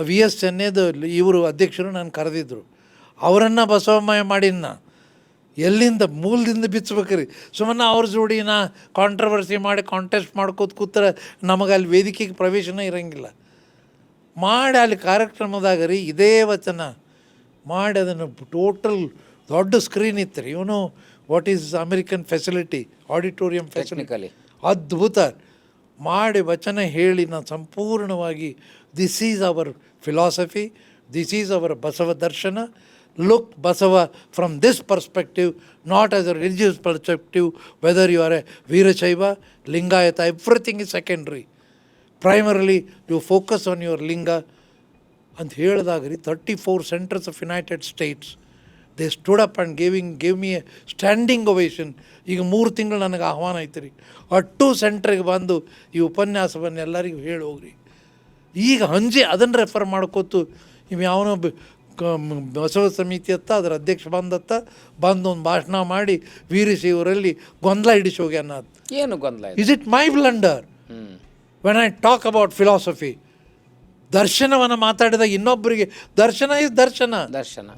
V S ಚೆನ್ನೈದು ಇವರು ಅಧ್ಯಕ್ಷರು ನಾನು ಕರೆದಿದ್ದರು ಅವರನ್ನು ಬಸವಮಯ ಮಾಡಿದ್ನ. ಎಲ್ಲಿಂದ? ಮೂಲದಿಂದ ಬಿಚ್ಚಬೇಕ್ರಿ ಸುಮ್ಮನೆ ಅವ್ರ ಜೋಡಿ ನಾ ಕಾಂಟ್ರವರ್ಸಿ ಮಾಡಿ ಕಾಂಟೆಸ್ಟ್ ಮಾಡ್ಕೋತ ಕೂತ್ರೆ ನಮಗೆ ಅಲ್ಲಿ ವೇದಿಕೆಗೆ ಪ್ರವೇಶನೇ ಇರೋಂಗಿಲ್ಲ. ಮಾಡಿ ಅಲ್ಲಿ ಕಾರ್ಯಕ್ರಮದಾಗ ರೀ ಇದೇ ವಚನ. ಮಾಡಿ ಅದನ್ನು ಟೋಟಲ್ ದೊಡ್ಡ ಸ್ಕ್ರೀನ್ ಇತ್ತು ರೀ ಇವನು what is American facility auditorium facility ಅದ್ಭುತ. ಮಾಡಿ ವಚನ ಹೇಳಿ ನಾನು ಸಂಪೂರ್ಣವಾಗಿ this is our philosophy this is our Basava ದರ್ಶನ Basava from this perspective not as a religious perspective whether you are a Veerashaiva Lingayat everything is secondary primarily you focus on your linga ಅಂತ ಹೇಳಿದಾಗ ರೀ thirty four centers of United States they stood up and giving gave me a standing ovation ಈಗ ಮೂರು ತಿಂಗಳು ನನಗೆ ಆಹ್ವಾನ ಐತ್ರಿ ಅಟ್ಟು ಸೆಂಟ್ರಿಗೆ ಬಂದು ಈ ಉಪನ್ಯಾಸವನ್ನು ಎಲ್ಲರಿಗೂ ಹೇಳಿ ಹೋಗ್ರಿ. ಈಗ ಹಂಜಿ ಅದನ್ನು ರೆಫರ್ ಮಾಡ್ಕೋತು ಇವು ಯಾವನೋ ಬಸವ ಸಮಿತಿ ಹತ್ತ ಅದರ ಅಧ್ಯಕ್ಷ ಬಂದತ್ತ ಬಂದು ಒಂದು ಭಾಷಣ ಮಾಡಿ ವೀರಶೈವರಲ್ಲಿ ಗೊಂದಲ ಹಿಡಿಸಿ ಹೋಗ್ಯಾನ ಏನು ಗೊಂದಲ is it my blunder when I talk about philosophy ದರ್ಶನವನ್ನು ಮಾತಾಡಿದಾಗ ಇನ್ನೊಬ್ಬರಿಗೆ ದರ್ಶನ ಇಸ್ ದರ್ಶನ. ದರ್ಶನ.